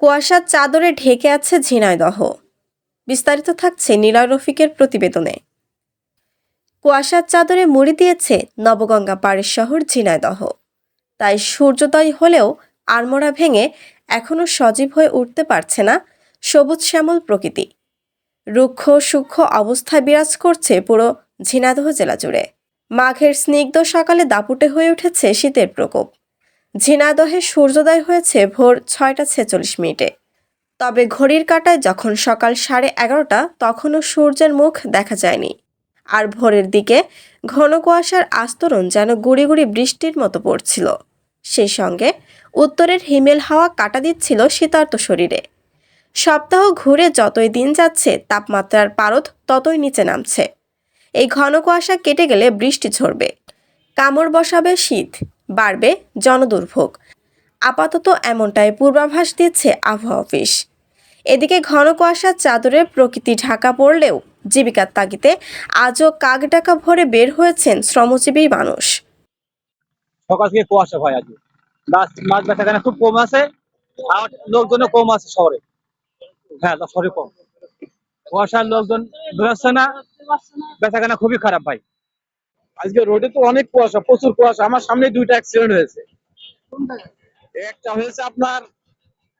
কুয়াশার চাদরে ঢেকে আছে ঝিনাইদহ। বিস্তারিত থাকছে নীলয় রফিকের প্রতিবেদনে। কুয়াশার চাদরে মুড়ি দিয়েছে নবগঙ্গা পাড়ের শহর ঝিনাইদহ। তাই সূর্যোদয় হলেও আড়মোড়া ভেঙে এখনও সজীব হয়ে উঠতে পারছে না সবুজ শ্যামল প্রকৃতি। রুক্ষ সূক্ষ্ম অবস্থায় বিরাজ করছে পুরো ঝিনাইদহ জেলা জুড়ে। মাঘের স্নিগ্ধ সকালে দাপুটে হয়ে উঠেছে শীতের প্রকোপ। ঝিনাইদহে সূর্যোদয় হয়েছে ভোর ছয়টা ছেচল্লিশ মিনিটে। তবে ঘড়ির কাঁটায় যখন সকাল সাড়ে এগারোটা, তখনও সূর্যের মুখ দেখা যায়নি। আর ভোরের দিকে ঘন কুয়াশার আস্তরণ যেন গুড়ি গুড়ি বৃষ্টির মতো পড়ছিল। সেই সঙ্গে উত্তরের হিমেল হাওয়া কাটা দিচ্ছিল শীতার্ত শরীরে। সপ্তাহ ঘুরে যতই দিন যাচ্ছে, তাপমাত্রার পারদ ততই নিচে নামছে। এই ঘন কুয়াশা কেটে গেলে বৃষ্টি ঝরবে। কামড় বসাবে শীত। বাড়বে জনদুর্ভোগ। আপাতত এমনটাই পূর্বাভাস দিচ্ছে আবহাওয়া অফিস। এদিকে ঘন কুয়াশার চাদরে প্রকৃতি ঢাকা পড়লেও জীবিকার তাগিতে আজও কাক ডাকা ভরে বের হয়েছেন শ্রমজীবী মানুষ। সকাল থেকে কুয়াশা ভাই আজ মাছ মাছ বেচা কেনা খুব কম আছে। আর লোকজনও কম আছে শহরে। হ্যাঁ শহরে কম। কুয়াশার লোকজন বেরোচ্ছে না। বেচা কেনা খুবই খারাপ ভাই। আজকে রোডে তো অনেক কুয়াশা প্রচুর কুয়াশা। আমার সামনে দুইটা অ্যাক্সিডেন্ট হয়েছে। একটা হয়েছে আপনার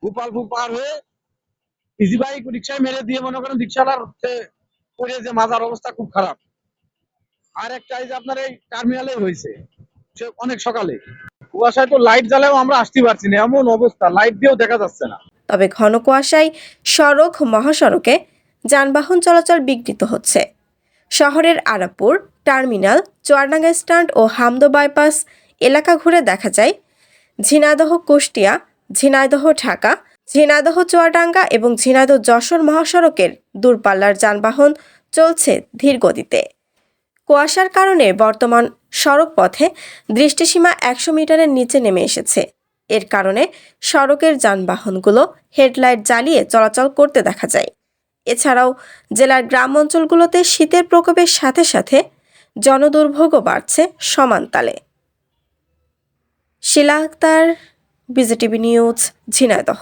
গোপালপুর পার হয়ে ইজি বাইক রিক্সায় মেরে দিয়ে মনে করেন রিক্সাওয়ালার হচ্ছে পড়ে যে মাজার অবস্থা খুব খারাপ। আর একটা এই যে আপনার এই টার্মিনালে হয়েছে। সে অনেক সকালে। কুয়াশায় তো লাইট জ্বালাও আমরা আসতে পারছি না। এমন অবস্থা। লাইট দিয়েও দেখা যাচ্ছে না। তবে ঘন কুয়াশায় সড়ক মহাসড়কে যানবাহন চলাচল বিঘ্নিত হচ্ছে। শহরের আরাপুর, টার্মিনাল, চুয়াডাঙ্গা স্ট্যান্ড ও হামদো বাইপাস এলাকা ঘুরে দেখা যায়। ঝিনাইদহ, কুষ্টিয়া, ঝিনাইদহ, ঢাকা, ঝিনাইদহ, চুয়াডাঙ্গা এবং ঝিনাইদহ, যশোর মহাসড়কের দূরপাল্লার যানবাহন চলছে ধীর গতিতে। কুয়াশার কারণে বর্তমান সড়ক পথে দৃষ্টিসীমা একশো মিটারের নিচে নেমে এসেছে। এর কারণে সড়কের যানবাহনগুলো হেডলাইট জ্বালিয়ে চলাচল করতে দেখা যায়। এছাড়াও জেলার গ্রাম অঞ্চলগুলোতে শীতের প্রকোপের সাথে সাথে জনদুর্ভোগও বাড়ছে সমান তালে। Shila Akter, BJTV news, Jhenaidah.